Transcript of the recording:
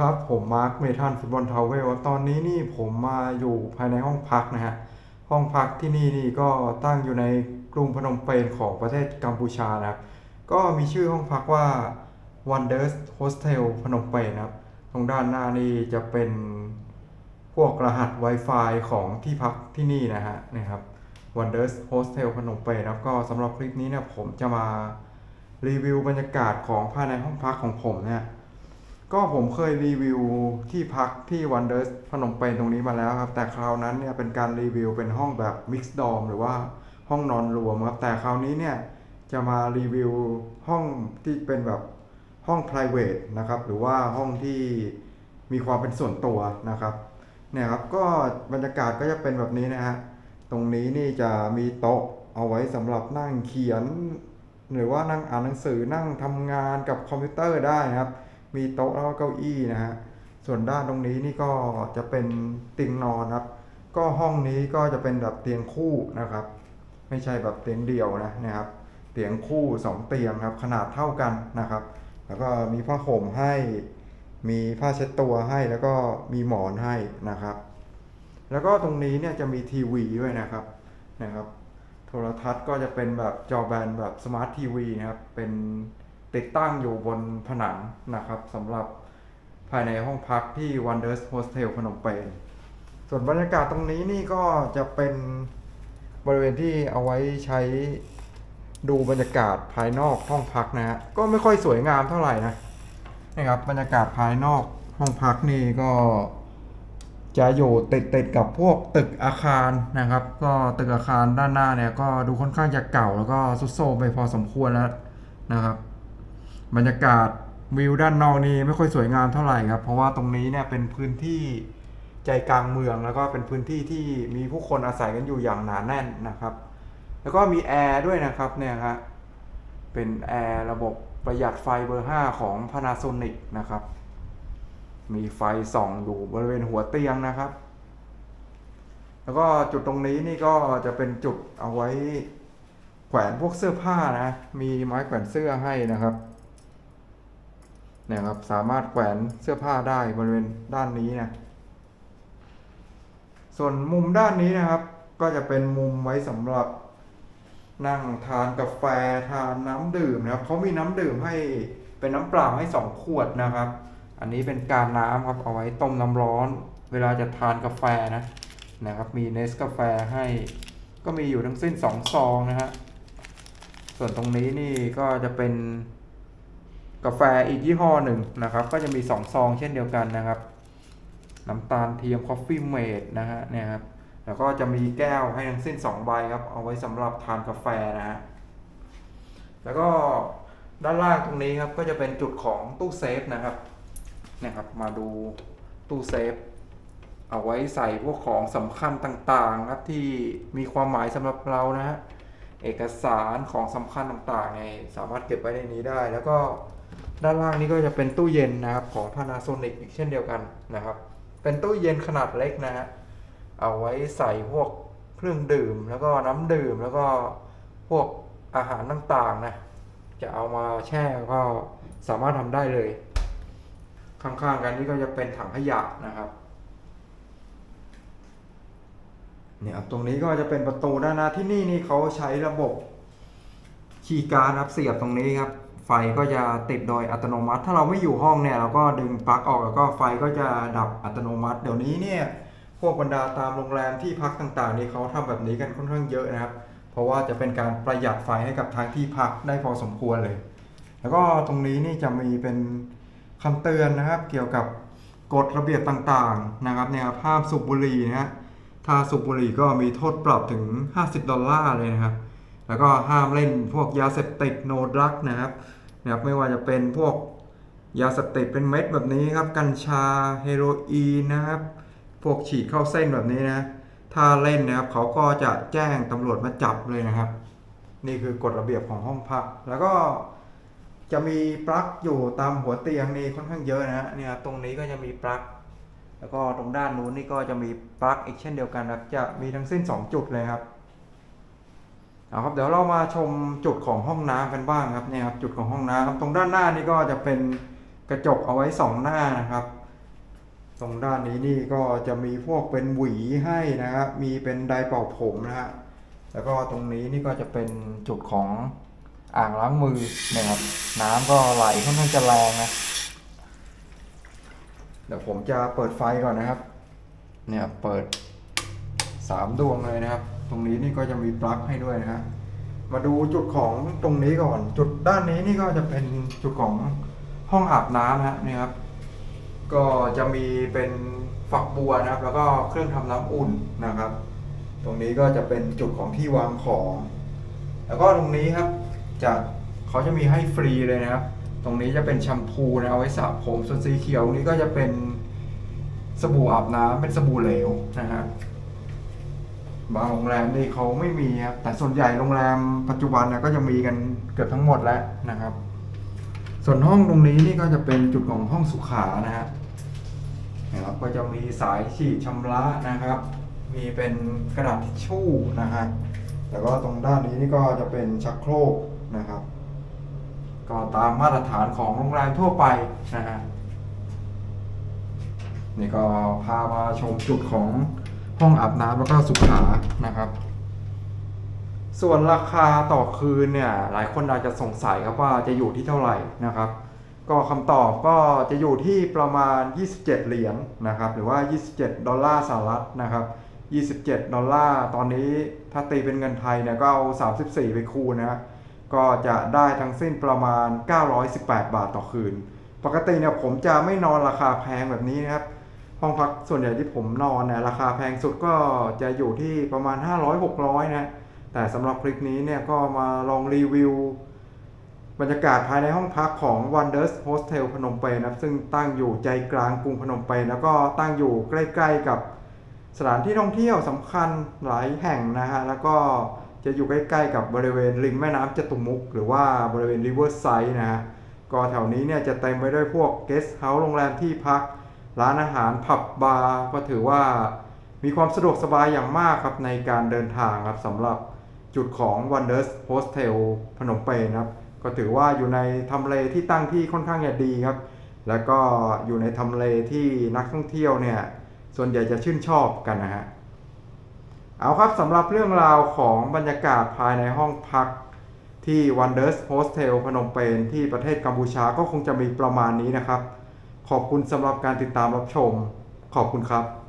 ครับ ผมมาร์คเมทันฟุตบอลทาวเวลตอนนี้นี่ผมมาอยู่ภายในห้องพักนะฮะ ห้องพักที่นี่นี่ก็ตั้งอยู่ในกรุงพนมเปญของประเทศกัมพูชานะครับ ก็มีชื่อห้องพักว่า Wonders Hostel พนมเปญนะครับ ตรงด้านหน้านี่จะเป็นพวกรหัส Wi-Fi ของที่พักที่นี่นะฮะนะครับ Wonders Hostel พนมเปญนะครับก็สำหรับคลิปนี้เนี่ยผมจะมารีวิวบรรยากาศของภายในห้องพักของผมเนี่ย ก็ผมเคยรีวิวที่พักที่ Wonders พนมเปญตรงนี้มาแล้วครับ แต่คราวนั้นเนี่ยเป็นการรีวิวเป็นห้องแบบ Mixed Dorm หรือว่าห้องนอนรวมครับ แต่คราวนี้เนี่ยจะมารีวิวห้องที่เป็นแบบห้อง private นะครับ หรือว่าห้องที่มีความเป็นส่วนตัวนะครับเนี่ยครับก็บรรยากาศก็จะเป็นแบบนี้นะฮะตรงนี้นี่จะมีโต๊ะเอาไว้สำหรับนั่งเขียน หรือว่านั่งอ่านหนังสือนั่งทำงานกับคอมพิวเตอร์ได้นะครับ มีโต๊ะแล้วก็เก้าอี้นะฮะส่วนด้านตรงนี้นี่ก็จะเป็นเตียงนอนครับ ก็ห้องนี้ก็จะเป็นแบบเตียงคู่นะครับ ไม่ใช่แบบเตียงเดี่ยวนะนะครับ เตียงคู่สองเตียงครับ ขนาดเท่ากันนะครับ แล้วก็มีผ้าห่มให้มีผ้าเช็ดตัวให้แล้วก็มีหมอนให้นะครับ แล้วก็ตรงนี้เนี่ยจะมีทีวีด้วยนะครับนะครับ โทรทัศน์ก็จะเป็นแบบจอแบนแบบสมาร์ททีวีนะครับเป็น ติดตั้งอยู่บนผนังนะครับสำหรับภายในห้องพักที่ Wonders Hostel พนมเปญส่วนบรรยากาศตรงนี้นี่ก็จะเป็นบริเวณที่เอาไว้ใช้ดูบรรยากาศภายนอกห้องพักนะฮะก็ไม่ค่อยสวยงามเท่าไหร่นะนะครับบรรยากาศภายนอกห้องพักนี่ก็จะอยู่ติดติดๆกับพวกตึกอาคารนะครับ ก็ตึกอาคารด้านหน้าเนี่ยก็ดูค่อนข้างจะเก่าแล้วก็ทรุดโทรมไปพอสมควรแล้วนะครับ บรรยากาศวิวด้านนอกนี่ไม่ค่อยสวยงามเท่าไหร่ครับ เพราะว่าตรงนี้เนี่ยเป็นพื้นที่ใจกลางเมืองแล้วก็เป็นพื้นที่ที่มีผู้คนอาศัยกันอยู่อย่างหนาแน่นนะครับ แล้วก็มีแอร์ด้วยนะครับเนี่ยครับเป็นแอร์ระบบประหยัดไฟเบอร์ 5 ของ Panasonic นะครับ มีไฟส่องอยู่บริเวณหัวเตียงนะครับ แล้วก็จุดตรงนี้นี่ก็จะเป็นจุดเอาไว้แขวนพวกเสื้อผ้านะ มีไม้แขวนเสื้อให้นะครับ เนี่ยครับสามารถแขวนเสื้อผ้าได้บริเวณด้านนี้นะส่วนมุมด้านนี้นะครับ ก็จะเป็นมุมไว้สำหรับนั่งทานกาแฟทานน้ำดื่มนะครับเขามีน้ำดื่มให้เป็นน้ำเปล่าให้สองขวดนะครับ อันนี้เป็นการน้ำครับเอาไว้ต้มน้ำร้อน เวลาจะทานกาแฟนะนะครับ มีเนสกาแฟให้ก็มีอยู่ทั้งสิ้นสองซองนะฮะส่วนตรงนี้นี่ก็จะเป็น กาแฟอีกยี่ห้อหนึ่งนะครับ ก็จะมีสองซองเช่นเดียวกันนะครับ น้ำตาลเทียมคอฟฟี่เมดนะฮะเนี่ยครับแล้วก็จะมีแก้วให้ทั้งสิ้น2ใบครับ เอาไว้สำหรับทานกาแฟนะฮะแล้วก็ด้านล่างตรงนี้ครับก็จะเป็นจุดของตู้เซฟนะครับเนี่ยครับ มาดูตู้เซฟ เอาไว้ใส่พวกของสำคัญต่างๆครับที่มีความหมายสำหรับเรานะฮะเอกสารของสำคัญต่างๆเนี่ยสามารถเก็บไว้ในนี้ได้ แล้วก็ ด้านล่างนี้ก็จะเป็นตู้เย็นนะครับของ Panasonic อีกเช่นเดียวกันนะครับ เป็นตู้เย็นขนาดเล็กนะฮะเอาไว้ใส่พวกเครื่องดื่ม แล้วก็น้ำดื่มแล้วก็พวกอาหารต่างๆนะจะเอามาแช่ก็สามารถทำได้เลย ข้างๆกันนี่ก็จะเป็นถังขยะนะครับเนี่ยตรงนี้ก็จะเป็นประตูด้านหน้าที่นี่นี่เขาใช้ระบบ คีย์การ์ดครับเสียบตรงนี้ครับ ไฟก็จะติดโดยอัตโนมัติ ถ้าเราไม่อยู่ห้องเนี่ยเราก็ดึงปลั๊กออกแล้วก็ไฟก็จะดับอัตโนมัติ เดี๋ยวนี้เนี่ยพวกบรรดาตามโรงแรมที่พักต่างๆนี่เขาทำแบบนี้กันค่อนข้างเยอะนะครับ เพราะว่าจะเป็นการประหยัดไฟให้กับทางที่พักได้พอสมควรเลย แล้วก็ตรงนี้นี่จะมีเป็นคำเตือนนะครับ เกี่ยวกับกฎระเบียบต่างๆนะครับเนี่ยครับห้ามสูบบุหรี่นะฮะถ้าสูบบุหรี่ก็มีโทษปรับถึง 50 ดอลลาร์เลยนะครับ แล้วก็ห้ามเล่นพวกยาเสพติดโนดรักนะครับนะครับไม่ว่าจะเป็นพวกยาเสพติดเป็นเม็ดแบบนี้ครับ กัญชาเฮโรอีนนะครับ พวกฉีดเข้าเส้นแบบนี้นะ ถ้าเล่นนะครับเขาก็จะแจ้งตำรวจมาจับเลยนะครับ นี่คือกฎระเบียบของห้องพัก แล้วก็จะมีปลั๊กอยู่ตามหัวเตียงนี่ค่อนข้างเยอะนะเนี่ยตรงนี้ก็จะมีปลั๊กแล้วก็ตรงด้านนู้นนี่ก็จะมีปลั๊กอีกเช่นเดียวกันครับจะมีทั้งสิ้น 2 จุดเลยครับ เอาครับเดี๋ยวเรามาชมจุดของห้องน้ำกันบ้างครับเนี่ยครับจุดของห้องน้ำครับตรงด้านหน้านี่ก็จะเป็นกระจกเอาไว้2หน้านะครับ ตรงด้านนี้นี่ก็จะมีพวกเป็นหวีให้นะครับมีเป็นไดร์เป่าผมนะฮะแล้วก็ตรงนี้นี่ก็จะเป็นจุดของอ่างล้างมือนะครับ น้ำก็ไหลค่อนข้างจะแรงนะเดี๋ยวผมจะเปิดไฟก่อนนะครับ เนี่ยเปิด สามดวงเลยนะครับ ตรงนี้นี่ก็จะมีปลั๊กให้ด้วยนะฮะมาดูจุดของตรงนี้ก่อน จุดด้านนี้นี่ก็จะเป็นจุดของห้องอาบน้ำนะฮะนี่ครับ ก็จะมีเป็นฝักบัวนะครับ แล้วก็เครื่องทำน้ำอุ่นนะครับ ตรงนี้ก็จะเป็นจุดของที่วางของ แล้วก็ตรงนี้ครับจะเขาจะมีให้ฟรีเลยนะครับ ตรงนี้จะเป็นแชมพูนะเอาไว้สระผมส่วนสีเขียวนี้ก็จะเป็นสบู่อาบน้ำเป็นสบู่เหลวนะฮะ บางโรงแรมนี่เขาไม่มีครับ แต่ส่วนใหญ่โรงแรมปัจจุบันนะก็จะมีกันเกือบทั้งหมดแล้วนะครับ ส่วนห้องตรงนี้นี่ก็จะเป็นจุดของห้องสุขานะฮะนะครับก็จะมีสายฉีดชำระนะครับ มีเป็นกระดาษทิชชู่นะฮะแล้วก็ตรงด้านนี้นี่ก็จะเป็นชักโครกนะครับ ก็ตามมาตรฐานของโรงแรมทั่วไปนะฮะนี่ก็พามาชมจุดของ ห้องอาบน้ำแล้วก็สุขานะครับ ส่วนราคาต่อคืนเนี่ยหลายคนอาจจะสงสัยครับว่าจะอยู่ที่เท่าไหร่นะครับ ก็คำตอบก็จะอยู่ที่ประมาณ 27 เหรียญนะครับ หรือว่า 27 ดอลลาร์สหรัฐนะครับ27 ดอลลาร์ตอนนี้ถ้าตีเป็นเงินไทยเนี่ยก็เอา 34 ไปคูณนะก็จะได้ทั้งสิ้นประมาณ 918 บาทต่อคืน ปกติเนี่ยผมจะไม่นอนราคาแพงแบบนี้นะครับ ห้องพักส่วนใหญ่ที่ผมนอนเนี่ยราคาแพงสุดก็จะอยู่ที่ประมาณ 500-600 นะ แต่สำหรับคลิปนี้เนี่ยก็มาลองรีวิว บรรยากาศภายในห้องพักของ Wonders Hostel พนมเปญนะครับซึ่งตั้งอยู่ใจกลางกรุงพนมเปญแล้วก็ตั้งอยู่ใกล้ ๆ กับสถานที่ท่องเที่ยวสำคัญหลายแห่งนะฮะ แล้วก็จะอยู่ใกล้ๆกับบริเวณริมแม่น้ำจตุมุก หรือว่าบริเวณ Riverside นะฮะ ก็แถวนี้เนี่ยจะเต็มไปด้วยพวก Guest House โรงแรมที่พัก ร้านอาหารผับบาร์ก็ถือว่ามีความสะดวกสบายอย่างมากครับในการเดินทางครับสำหรับจุดของ Wonders Hostel พนมเปญนะครับก็ถือว่าอยู่ในทำเลที่ตั้งที่ค่อนข้างจะดีครับ แล้วก็อยู่ในทำเลที่นักท่องเที่ยวเนี่ยส่วนใหญ่จะชื่นชอบกันนะฮะเอาครับสำหรับเรื่องราวของบรรยากาศภายในห้องพักที่ Wonders Hostel พนมเปญที่ประเทศกัมพูชาก็คงจะมีประมาณนี้นะครับ ขอบคุณสำหรับการติดตามรับชม ขอบคุณครับ